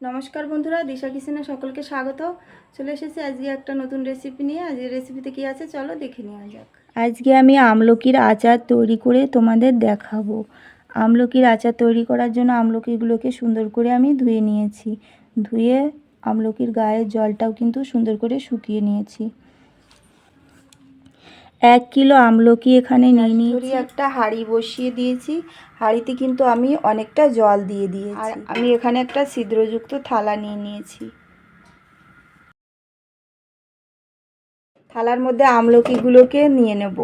নমস্কার বন্ধুরা, দিশা কিচেনে সকলকে স্বাগত। চলে এসেছি আজকে একটা নতুন রেসিপি নিয়ে। আজকে রেসিপিতে কি আছে চলো দেখে নেওয়া যাক। আজকে আমি আমলকির আচার তৈরি করে তোমাদের দেখাবো। আমলকির আচার তৈরি করার জন্য আমলকিগুলোকে সুন্দর করে আমি ধুয়ে নিয়েছি। ধুয়ে আমলকির গায়ের জলটাও কিন্তু সুন্দর করে শুকিয়ে নিয়েছি। এক কিলো আমলকি এখানে নিয়ে নিয়েছি। একটা হাঁড়ি বসিয়ে দিয়েছি। হাঁড়িতে কিন্তু আমি অনেকটা জল দিয়ে দিয়েছি। আর আমি এখানে একটা ছিদ্রযুক্ত থালা নিয়ে নিয়েছি। থালার মধ্যে আমলকিগুলোকে নিয়ে নেব।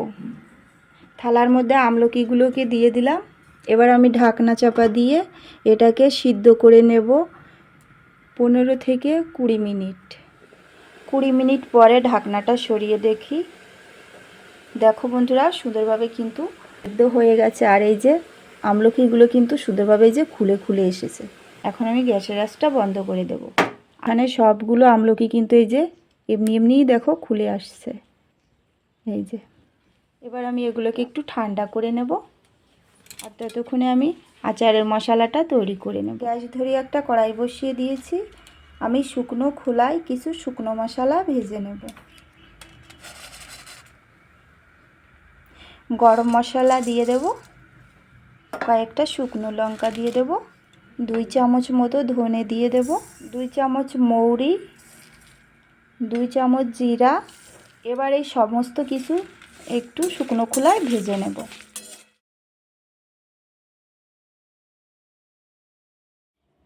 থালার মধ্যে আমলকিগুলোকে দিয়ে দিলাম। এবার আমি ঢাকনা চাপা দিয়ে এটাকে সিদ্ধ করে নেব পনেরো থেকে কুড়ি মিনিট। কুড়ি মিনিট পরে ঢাকনাটা সরিয়ে দেখি। দেখো বন্ধুরা, সুন্দরভাবে কিন্তু সিদ্ধ হয়ে গেছে। আর এই যে আমলকিগুলো কিন্তু সুন্দরভাবে যে খুলে খুলে এসেছে। এখন আমি গ্যাসের আঁচটা বন্ধ করে দেব। এখানে সবগুলো আমলকি কিন্তু এই যে এমনি এমনিই দেখো খুলে আসছে। এই যে এবার আমি এগুলোকে একটু ঠান্ডা করে নেব। আর ততক্ষণে আমি আচারের মশলাটা তৈরি করে নেব। গ্যাস ধরে একটা কড়াই বসিয়ে দিয়েছি। আমি শুকনো খোলায় কিছু শুকনো মশলা ভেজে নেব। গরম মশলা দিয়ে দেব। কয়েকটা শুকনো লঙ্কা দিয়ে দেব। দুই চামচ মতো ধনে দিয়ে দেব। দুই চামচ মৌরি। দুই চামচ জিরা। এবার এই সমস্ত কিছু একটু শুকনো খোলায় ভেজে নেব।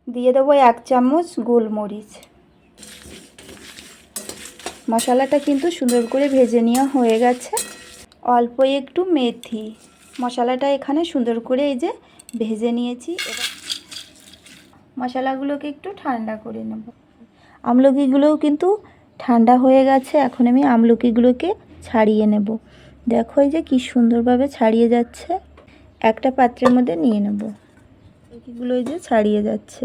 দিয়ে দেবো এক চামচ গোলমরিচ। মশলাটা কিন্তু সুন্দর করে ভেজে নেওয়া হয়ে গেছে। অল্প একটু মেথি। মশলাটা এখানে সুন্দর করে এই যে ভেজে নিয়েছি। এবার মশলাগুলোকে একটু ঠান্ডা করে নেব। আমলকিগুলোও কিন্তু ঠান্ডা হয়ে গেছে। এখন আমি আমলকিগুলোকে ছাড়িয়ে নেব। দেখো এই যে কি সুন্দরভাবে ছাড়িয়ে যাচ্ছে। একটা পাত্রের মধ্যে নিয়ে নেব। আমলকিগুলো এই যে ছাড়িয়ে যাচ্ছে।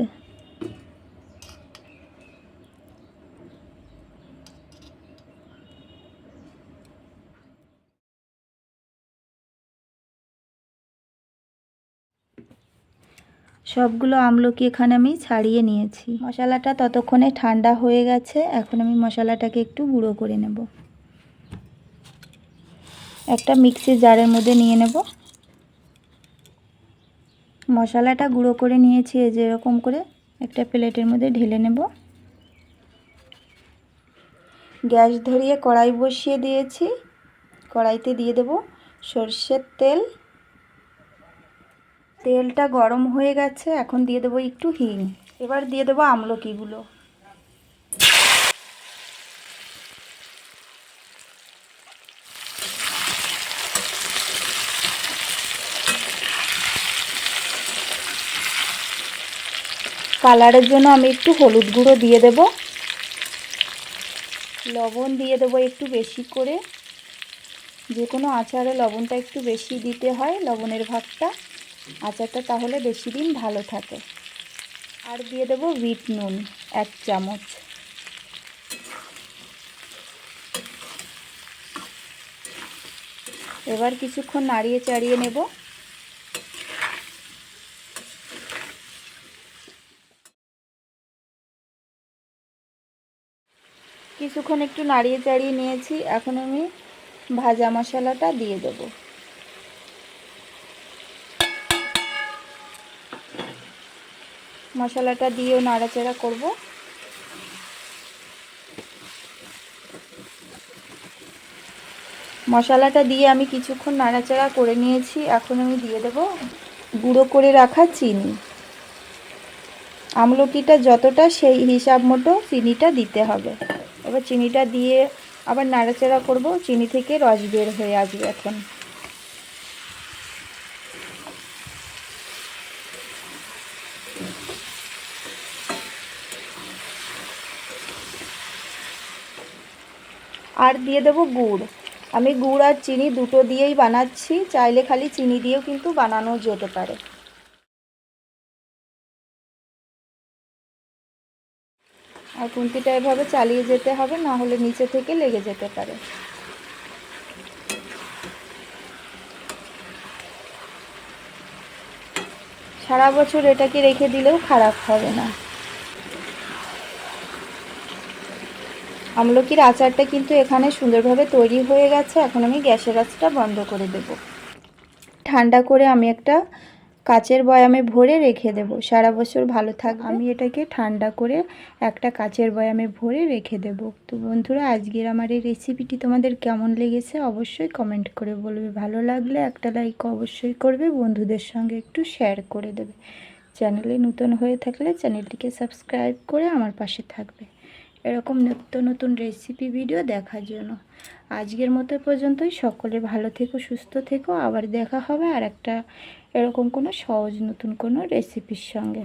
সবগুলো আমলকি এখানে আমি ছাড়িয়ে নিয়েছি। মশলাটা ততক্ষণে ঠান্ডা হয়ে গেছে। এখন আমি মশলাটাকে একটু গুঁড়ো করে নেব। একটা মিক্সির জারের মধ্যে নিয়ে নেব। মশলাটা গুঁড়ো করে নিয়েছি, এই যে এরকম করে একটা প্লেটের মধ্যে ঢেলে নেব। গ্যাস ধরিয়ে কড়াই বসিয়ে দিয়েছি। কড়াইতে দিয়ে দেব সর্ষের তেল। তেলটা গরম হয়ে গেছে, এখন দিয়ে দেবো একটু হিং। এবার দিয়ে দেবো আমলকিগুলো। কালারের জন্য আমি একটু হলুদ গুঁড়ো দিয়ে দেব। লবণ দিয়ে দেবো একটু বেশি করে। যে কোনো আচারে লবণটা একটু বেশি দিতে হয়, লবণের ভাগটা। আচারটা তাহলে বেশি দিন ভালো থাকে। আর দিয়ে দেবো বিট নুন, এক চামচ। এবার কিছুক্ষণ নাড়িয়ে চাড়িয়ে নেব। কিছুক্ষণ একটু নাড়িয়ে চাড়িয়ে নিয়েছি। এখন আমি ভাজা মশলাটা দিয়ে দেবো। মশলাটা দিয়েও নাড়াচাড়া করব। মশলাটা দিয়ে আমি কিছুক্ষণ নাড়াচাড়া করে নিয়েছি। এখন আমি দিয়ে দেব গুঁড়ো করে রাখা চিনি। আমলকিটা যতটা সেই হিসাব মতো চিনিটা দিতে হবে। এবার চিনিটা দিয়ে আবার নাড়াচাড়া করব। চিনি থেকে রস বের হয়ে আসবে এখন। আর দিয়ে দেবো গুড়। আমি গুড় আর চিনি দুটো দিয়েই বানাচ্ছি, চাইলে খালি চিনি দিয়েও কিন্তু বানানো যেতে পারে। আর খুন্তিটা এভাবে চালিয়ে যেতে হবে, না হলে নিচে থেকে লেগে যেতে পারে। সারা বছর এটাকে রেখে দিলেও খারাপ হবে না। আমলকির আচারটা কিন্তু এখানে সুন্দরভাবে তৈরি হয়ে গেছে। এখন আমি গ্যাসের আঁচটা বন্ধ করে দেব। ঠান্ডা করে আমি একটা কাচের বয়ামে ভরে রেখে দেব। সারা বছর ভালো থাকবে। আমি এটাকে ঠান্ডা করে একটা কাচের বয়ামে ভরে রেখে দেব। তো বন্ধুরা, আজকের আমার এই রেসিপিটি তোমাদের কেমন লেগেছে অবশ্যই কমেন্ট করে বলবে। ভালো লাগলে একটা লাইক অবশ্যই করবে, বন্ধুদের সঙ্গে একটু শেয়ার করে দেবে। চ্যানেলে নতুন হয়ে থাকলে চ্যানেলটিকে সাবস্ক্রাইব করে আমার পাশে থাকবে। এরকম নিত্য নতুন রেসিপি ভিডিও দেখার জন্য। আজকের মতো পর্যন্তই। সকলে ভালো থেকো, সুস্থ থেকো। আবার দেখা হবে আর একটা এরকম কোনো সহজ নতুন কোনো রেসিপির সঙ্গে।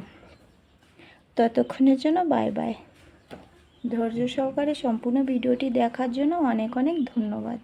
ততক্ষণের জন্য বাই বাই ধৈর্য সহকারে সম্পূর্ণ ভিডিওটি দেখার জন্য অনেক অনেক ধন্যবাদ।